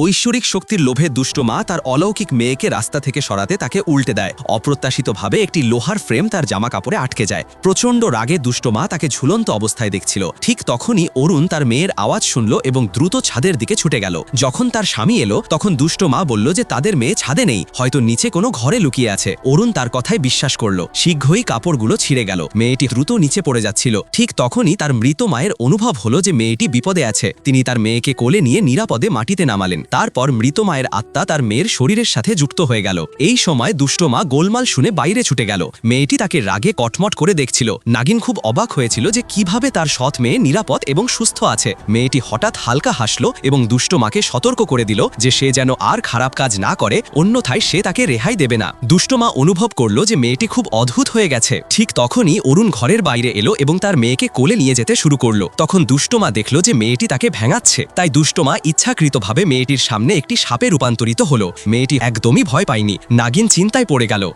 ঐশ্বরিক শক্তির লোভে দুষ্ট মা তার অলৌকিক মেয়েকে রাস্তা থেকে সরাতে তাকে উল্টে দেয়। অপ্রত্যাশিতভাবে একটি লোহার ফ্রেম তার জামা কাপড়ে আটকে যায়। প্রচণ্ড রাগে দুষ্ট মা তাকে ঝুলন্ত অবস্থায় দেখছিল। ঠিক তখনই অরুণ তার মেয়ের আওয়াজ শুনল এবং দ্রুত ছাদের দিকে ছুটে গেল। যখন তার স্বামী এলো, তখন দুষ্ট মা বলল যে, তাদের মেয়ে ছাদে নেই। হয়তো নিচে কোনো ঘরে লুকিয়ে আছে। অরুণ তার কথায় বিশ্বাস করল। শীঘ্রই কাপড়গুলো ছিঁড়ে গেল। মেয়েটি দ্রুত নিচে পড়ে যাচ্ছিল। ঠিক তখনই তার মৃত মায়ের অনুভব হলো যে, মেয়েটি বিপদে আছে। তিনি তার মেয়েকে কোলে নিয়ে নিরাপদে মাটিতে নামালেন। তারপর মৃত মায়ের আত্মা তার মেয়ের শরীরের সাথে যুক্ত হয়ে গেল। এই সময় দুষ্ট মা গোলমাল শুনে বাইরে ছুটে গেল। মেয়েটি তাকে রাগে কটমট করে দেখছিল। নাগিন খুব অবাক হয়েছিল যে কীভাবে তার সৎ মেয়ে নিরাপদ এবং সুস্থ আছে। মেয়েটি হঠাৎ হালকা হাসল এবং দুষ্ট মাকে সতর্ক করে দিল যে সে যেন আর খারাপ কাজ না করে, অন্যথায় সে তাকে রেহাই দেবে না। দুষ্ট মা অনুভব করল যে মেয়েটি খুব অদ্ভুত হয়ে গেছে। ঠিক তখনই অরুণ ঘরের বাইরে এলো এবং তার মেয়েকে কোলে নিয়ে যেতে শুরু করল। তখন দুষ্টমা দেখল যে মেয়েটি তাকে ভেঙাচ্ছে। তাই দুষ্টমা ইচ্ছাকৃতভাবে মেয়েটির সামনে একটি সাপে রূপান্তরিত হলো। মেয়েটি একদমই ভয় পায়নি। নাগিন চিন্তায় পড়ে গেল।